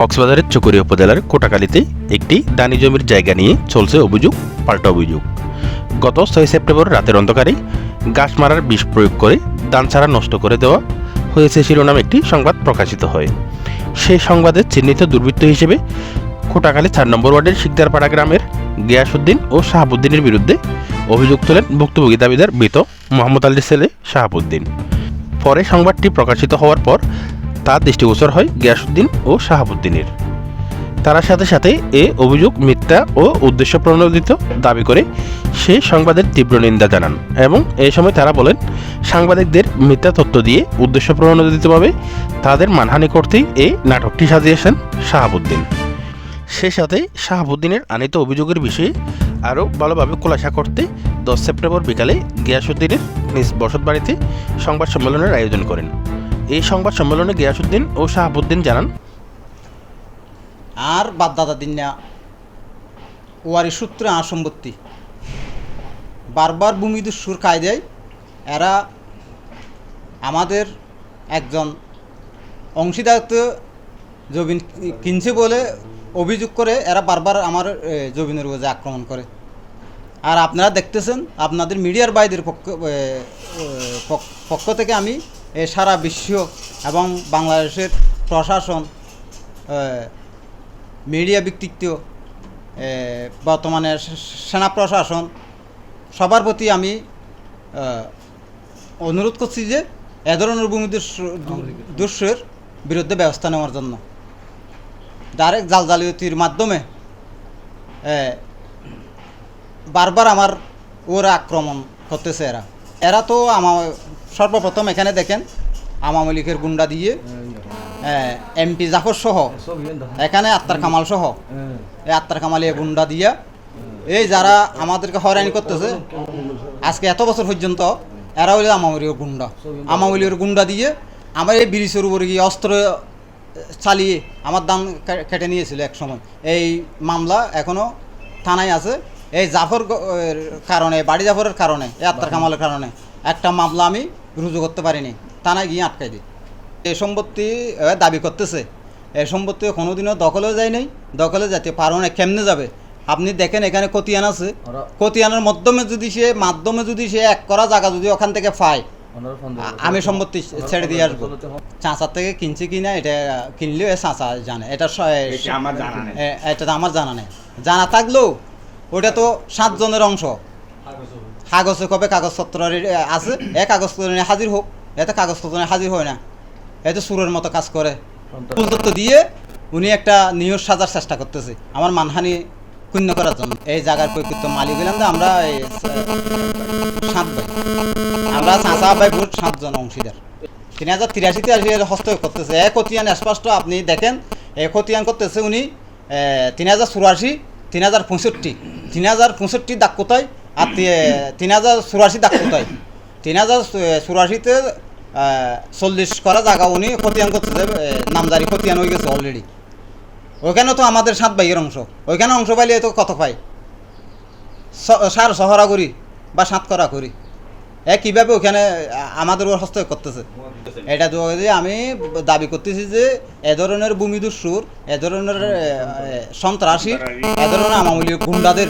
কক্সবাজারের চকরিয়া উপজেলার কোটাকালীতে একটি দানি জমির জায়গা নিয়ে চলছে অভিযোগ, পাল্টা অভিযোগ। গত ছয় সেপ্টেম্বর রাতের অন্ধকারে গাছ মারার বিষ প্রয়োগ করে দান ছাড়া নষ্ট করে দেওয়া হয়েছে শিরোনাম একটি সংবাদ প্রকাশিত হয়। সেই সংবাদে চিহ্নিত দুর্বৃত্ত হিসেবে কোটাকালী চার নম্বর ওয়ার্ডের শিকদারপাড়া গ্রামের গিয়াসুদ্দিন ও শাহাবুদ্দিনের বিরুদ্ধে অভিযোগ তোলেন ভুক্তভোগী দাবিদার মৃত মোহাম্মদ আলীর ছেলে শাহাবুদ্দিন। পরে সংবাদটি প্রকাশিত হওয়ার পর তার দৃষ্টিগোচর হয় গিয়াসুদ্দিন ও শাহাবুদ্দিনের। তার সাথে সাথে এ অভিযোগ, মিথ্যা ও উদ্দেশ্য প্রণোদিত দাবি করে সেই সংবাদের তীব্র নিন্দা জানান এবং এই সময় তারা বলেন, সাংবাদিকদের মিথ্যা তথ্য দিয়ে উদ্দেশ্য প্রণোদিতভাবে তাদের মানহানি করতেই এই নাটকটি সাজিয়েছেন শাহাবুদ্দিন। সে সাথে শাহাবুদ্দিনের আনিত অভিযোগের বিষয়ে আরও ভালোভাবে খোলাসা করতে দশ সেপ্টেম্বর বিকালে গিয়াসুদ্দিনের নিজ বসতবাড়িতে সংবাদ সম্মেলনের আয়োজন করেন। এই সংবাদ সম্মেলনে গিয়াসুদ্দিন ও শাহাবুদ্দিন জানান আর বাপ দাদা দিন না। ওয়ারি সূত্রে আর সম্পত্তি। বারবার খায় দেয় এরা আমাদের একজন অংশীদারিত্ব জমিন কিনছে বলে অভিযোগ করে এরা বারবার আমার এ, জমিনের উপরে আক্রমণ করে। আর আপনারা দেখতেছেন আপনাদের মিডিয়ার বাইদের পক্ষ পক্ষ থেকে আমি সারা বিশ্ব এবং বাংলাদেশের প্রশাসন মিডিয়া ব্যক্তিত্ব বর্তমানে সেনা প্রশাসন, সবার প্রতি আমি অনুরোধ করছি যে এ ধরনের ভূমি দস্যুর বিরুদ্ধে ব্যবস্থা নেওয়ার জন্য। ডাইরেক্ট জাল জালিয়াতির মাধ্যমে বারবার আমার ওরা আক্রমণ করতেছে এরা। এরা তো আমার সর্বপ্রথম এখানে দেখেন আওয়ামী লীগের গুন্ডা দিয়ে এমপি জাফর সহ, এখানে আত্মার কামাল সহ, এই আত্মার কামাল এই গুন্ডা দিয়া, এই যারা আমাদেরকে হয়রানি করতেছে, আজকে এত বছর পর্যন্ত এরা হইলে আমামলীর গুন্ডা। আমামলীর গুন্ডা দিয়ে আমার এই ব্রিজের উপরে গিয়ে অস্ত্র চালিয়ে আমার কে- কেটে নিয়েছিল এক সময়। এই মামলা এখনও থানায় আছে। এই জাফর কারণে বাড়ি জাফরের কারণে এই আত্মার কামালের কারণে একটা মামলা আমি রুজু করতে পারিনি থানায় গিয়ে আটকাই দিই। এই সম্পত্তি দাবি করতেছে। এই সম্পত্তি কোনোদিনও দখলেও যায় নাই দখলে যেতে পারো না কেমনে যাবে? আপনি দেখেন এখানে কতিয়ান আছে। কতিয়ানের মাধ্যমে যদি সে মাধ্যমে যদি সে এক করা জায়গা যদি ওখান থেকে পায় আমি সম্পত্তি ছেড়ে দিয়ে আসব। চাঁচার থেকে কিনছি কিনা এটা কিনলেও এ চাঁচা জানে। এটা আমার জানা নেই। এটা তো আমার জানা নেই। জানা থাকলেও ওটা তো সাতজনের অংশ। কাগজে কবে কাগজপত্র আছে? এ কাগজপত্র হাজির হোক। এতে কাগজপত্র হাজির হয় না। এ তো সুরের মতো কাজ করে। দিয়ে উনি একটা নিউজ সাজার চেষ্টা করতেছে আমার মানহানি ক্ষুণ্ণ করার জন্য। এই জায়গার প্রকৃত মালিক হইলাম যে আমরা সাত ভাই। আমরা চাঁচা ভাই ভোট সাতজন অংশীদার। তিন হাজার তিরাশি তিরাশি হস্তক্ষেপ করতেছে। এক খতিয়ান স্পষ্ট আপনি দেখেন। এক খতিয়ান করতেছে উনি তিন হাজার চুরাশি তিন হাজার পঁয়ষট্টি। তিন হাজার পঁয়ষট্টি দাগ কোথায়? আর তিন হাজার চুরাশি দাগ কোথায়? তিন হাজার চুরাশিতে চল্লিশ করা জায়গা উনি খতিয়ান করতেছে এ, নামজারি খতিয়ান হয়ে গেছে অলরেডি ওইখানে তো আমাদের সাত ভাইয়ের অংশ। ওইখানে অংশ পাইলে তো কত পাই সার সহরা করি বা সাত করা করি। এ কীভাবে ওখানে আমাদের ওর হস্তক্ষেপ করতেছে? এটা তো আমি দাবি করতেছি যে এ ধরনের ভূমি দস্যুর এ ধরনের সন্ত্রাসী এ ধরনের আওয়ামী লীগ গুন্ডাদের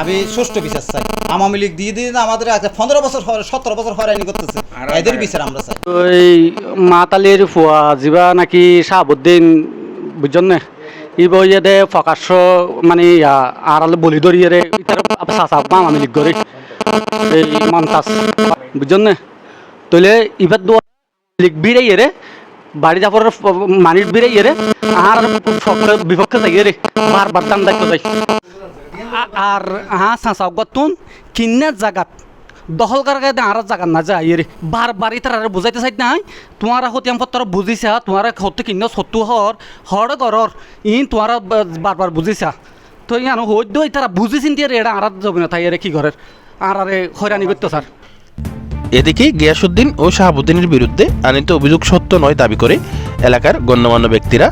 আমি সুষ্ঠু বিচার চাই। আওয়ামী লীগ দিয়ে দিয়ে আমাদের আজকে পনেরো বছর সতেরো বছর হয়রানি করতেছে। এদের বিচার আমরা চাই। ওই মাতালির ফুয়া যিবা নাকি শাহাবুদ্দিন বুঝছেন না? ই বইয়ে দে প্রকাশ্য মানে আড়ালে বলি ধরিয়ে রে ইতার চাচা মামি লিখ করে এই মন্তাজ বুঝছেন না? তইলে ইবার দোয়া লিখ বিড়াইয়ে রে বাড়ি যাবার মানির বিড়াইয়ে রে আর পক্ষে বিপক্ষে যাইয়ে রে বারবার দাম দায়িত্ব যাই আর হা চাচা গতুন কিন্নার জাগাত দখল করার কাছে আর জায়গা না যায় রে বারবার তারা বুঝাইতে চাই নাই, তোমার হতিয়াম পত্র বুঝিছা তোমার হতে কিন্ন সত্তু হর হর গরর, ইন তোমার বারবার বুঝিছা। তো ইয়ানো হইদ তারা বুঝি চিন্তি রে এটা আর যাবে না তাই রে কি ঘরের, আর আরে হয়রানি করতো স্যার এদিকে গিয়াসুদ্দিন ও শাহাবুদ্দিনের বিরুদ্ধে আনিত অভিযোগ সত্য নয় দাবি করে এলাকার গণ্যমান্য ব্যক্তিরা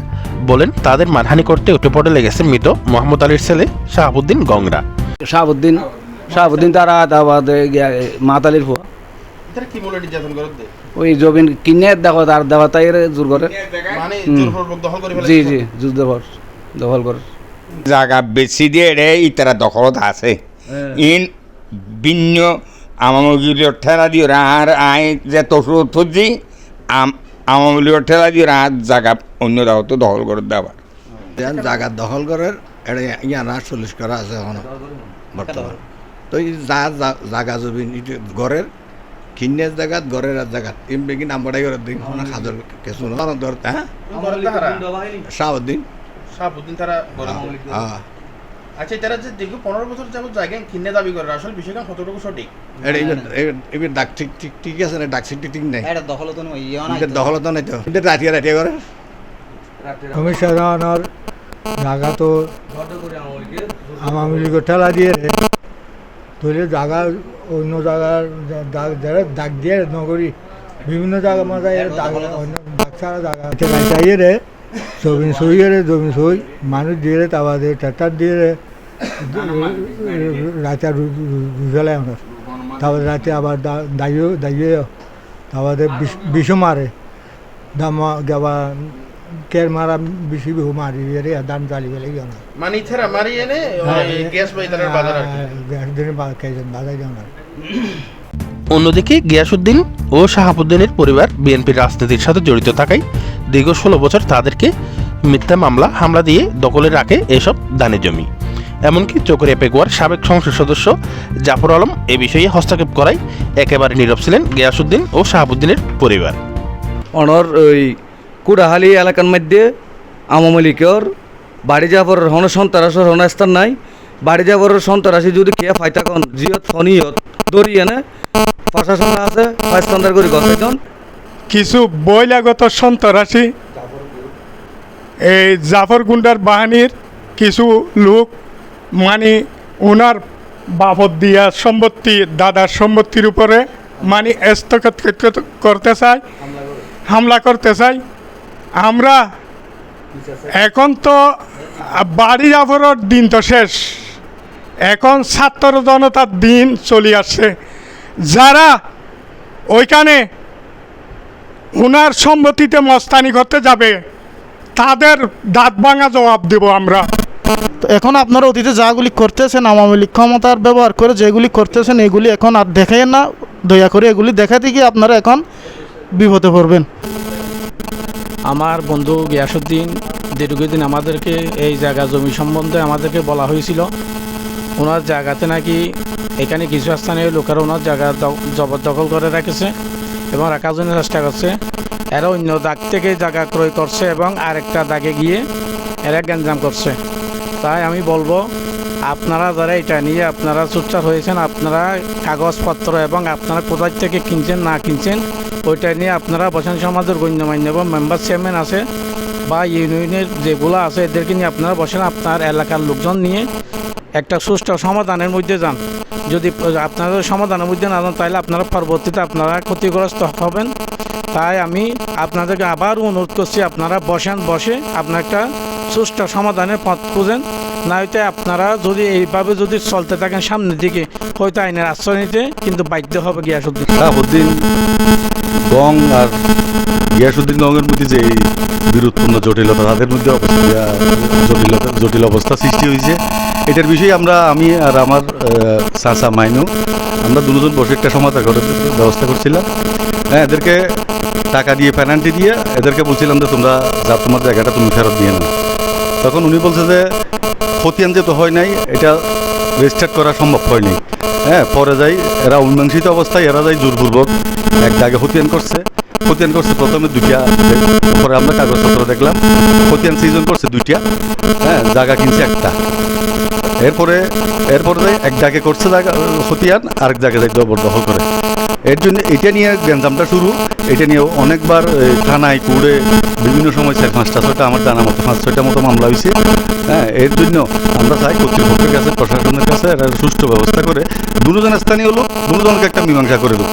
বলেন তাদের মানহানি করতে উঠে পড়ে লেগেছে মৃত মোহাম্মদ আলীর ছেলে শাহাবুদ্দিন গংরা। শাহাবুদ্দিন শাহাবুদ্দিন তারা তারপর মাতালির ফুয়া। কি বলে নির্যাতন করে ওই জমিন কিনে দেখো আর দেওয়া তাই জোর করে। মানে দখল জি জি জুজ দেবর দখল করে। জায়গা বেশি দিয়ে রে ইতারা দখলত আছে। ইন ভিন্ন আমামগুলির ঠেলা দিও আর আই যে তসু থুজি আমামগুলির ঠেলা দিও আর জায়গা অন্য দাও তো দখল করে দেওয়ার জায়গা দখল করার এটা ইয়ানা চল্লিশ করা আছে এখন বর্তমান। তো এই যা জাগা জমি ঘরের কিনের জায়গাত ঘরের আর জায়গাত এম বেগি নাম্বারটাই করে দিন না ধর হ্যাঁ? গড়ের শাহাবুদ্দিন। তারা হ্যাঁ। আচ্ছা তারা যে দীর্ঘ পনেরো বছর যাবত জায়গা কিনে দাবি করে আসলে বিষয়টা কতটুকু সঠিক? এবার- ডাক ঠিক ঠিক ঠিক আছে না ডাক ঠিক ঠিক নাই। এটা দখল তো নয় ইয়ে এটা দখল তো নাই তো। এটা রাতিয়া রাতিয়া করে। ধরনের জায়গা তো আওয়ামী লীগের ঠেলা দিয়ে ধরে জায়গা অন্য জায়গার দাগ- যারা দাগ দিয়ে নগরী বিভিন্ন জায়গা মাঝে দাগ অন্য ছাড়া জায়গা চাইয়ে রে। জমিন সইয়ে রে জমিন সই মানুষ দিয়ে রে তাবা দিয়ে ট্রাক্টর দিয়ে রাতে রুজলে আমার। তারপর রাতে আবার দাইও দাইয়ে তারপরে বিষ মারে। দামা গাবা কের মারা বেশি বিহু মারি রে দান জালি বেলে গেল মানে ইথারা মারি এনে গ্যাস বা ইতারের বাজার আর কি একদিন কেজন বাজাই যাও অন্যদিকে গিয়াসুদ্দিন ও শাহাবুদ্দিনের পরিবার বিএনপির রাজনীতির সাথে জড়িত থাকায় দীর্ঘ ষোলো বছর তাদেরকে মিথ্যা মামলা, হামলা দিয়ে দখলে রাখে এসব দানি জমি। এমনকি চকরিয়া পেগুয়ার সাবেক সংসদ সদস্য জাফর আলম এ বিষয়ে হস্তক্ষেপ করায় একেবারে নীরব ছিলেন গিয়াসুদ্দিন ও শাহাবুদ্দিনের পরিবার। অনর ওই কুড়াহালি এলাকার মধ্যে আওয়ামী লীগের বাড়ি যাবার হন সন্ত্রাসের হন স্থান নাই। বাড়ি যাবার সন্ত্রাসী যদি কে ফাইতা কন জিয়ত, ফনিয়ত দরিয়ে না প্রশাসন আছে ফাইস্তান্দার করে গছেন কিছু বহিরাগত সন্ত্রাসী, এই জাফর গুন্ডার বাহিনীর কিছু লোক মানে ওনার বাপত দিয়া সম্পত্তি, দাদার সম্পত্তির উপরে মানে স্থগিত করতে- চাই হামলা করতে চাই আমরা এখন তো বাড়ি জাফরের দিন তো শেষ। এখন ছাত্র জনতার দিন চলে আসছে। যারা ওইখানে ওনার সম্মতিতে মস্তানি করতে যাবে তাদের দাঁত ভাঙা জবাব দেব আমরা। তো এখন আপনারা অতীতে যাগুলি করতেছেন আওয়ামী লীগ ক্ষমতার ব্যবহার করে যেগুলি করতেছেন এগুলি এখন আর দেখেন না। দয়া করে এগুলি দেখাতে গিয়ে আপনারা এখন বিপদে পড়বেন। আমার বন্ধু গিয়াসুদ্দিন দীর্ঘদিন আমাদেরকে এই জায়গা জমি সম্বন্ধে আমাদেরকে বলা হয়েছিল ওনার জায়গাতে নাকি এখানে কিছু স্থানীয় লোকেরা ওনার জায়গা জবরদখল করে রেখেছে এবং রাখার জন্য চেষ্টা করছে। এরা অন্য দাগ থেকে জায়গা ক্রয় করছে এবং আরেকটা দাগে গিয়ে এরা গ্যাঞ্জাম করছে। তাই আমি বলব, আপনারা যারা এটা নিয়ে আপনারা চুপচাপ হয়েছেন আপনারা কাগজপত্র এবং আপনারা কোথায় থেকে কিনছেন, না কিনছেন, ওইটা নিয়ে আপনারা বসান সমাজের গণ্যমান্য এবং মেম্বার চেয়ারম্যান আছে বা ইউনিয়নের যেগুলো আছে, এদেরকে নিয়ে আপনারা বসেন, আপনার এলাকার লোকজন নিয়ে একটা সুষ্ঠু সমাধানের মধ্যে যান। যদি আপনারা সমাধানের মধ্যে না যান, তাহলে আপনারা পরবর্তীতে আপনারা ক্ষতিগ্রস্ত হবেন। তাই আমি আপনাদেরকে আবার অনুরোধ করছি, আপনারা বসেন, বসে আপনার একটা সুষ্ঠু সমাধানের পথ খুঁজেন। না হয়তো আপনারা যদি এইভাবে যদি চলতে থাকেন সামনের দিকে, হয়তো আইনের আশ্রয় নিতে কিন্তু বাধ্য হবে গিয়াসুদ্দিন। শাহাবুদ্দিন গং আর গিয়াসুদ্দিন গঙ্গের মধ্যে যে বিরোধপূর্ণ জটিলতা, তাদের মধ্যে জটিলতা, জটিল অবস্থা সৃষ্টি হয়েছে এটার বিষয়ে আমরা, আমি আর আমার চাচা মাইনু, আমরা দুজন বসে একটা সমাধান করার ব্যবস্থা করছিলাম। হ্যাঁ এদেরকে টাকা দিয়ে পেনাল্টি দিয়ে, এদেরকে বলছিলাম যে তোমরা যা তোমার জায়গাটা তুমি ফেরত দিয়ে নাও। তখন উনি বলছে যে খতিয়ান যেহেতু হয় নাই, এটা রেজিস্টার্ট করা সম্ভব হয়নি। হ্যাঁ পরে যাই, এরা উন্মাংসিত অবস্থায়, এরা যাই জোরপূর্বক এক জায়গায় হতিয়ান করছে খতিয়ান করছে প্রথমে দুইটা পরে আমরা কাগজপত্র দেখলাম খতিয়ান সিজন করছে দুইটা হ্যাঁ জায়গা কিনছে একটা। এরপরে এরপরে এক জায়গায় করছে জায়গা খতিয়ান আরেক জায়গায় জবরদখল করে। এর জন্য এটা নিয়ে গ্যাঞ্জামটা শুরু। এটা নিয়ে অনেকবার থানায় কুড়ে বিভিন্ন সময় চার পাঁচটা, ছয়টা, আমার জানা মতো পাঁচ, ছয়টা মতো মামলা হয়েছে হ্যাঁ এর জন্য আমরা চাই কর্তৃপক্ষের কাছে, প্রশাসনের কাছে একটা সুষ্ঠু ব্যবস্থা করে। দুজন স্থানীয় লোক, দুজনকে একটা মীমাংসা করে দেবো।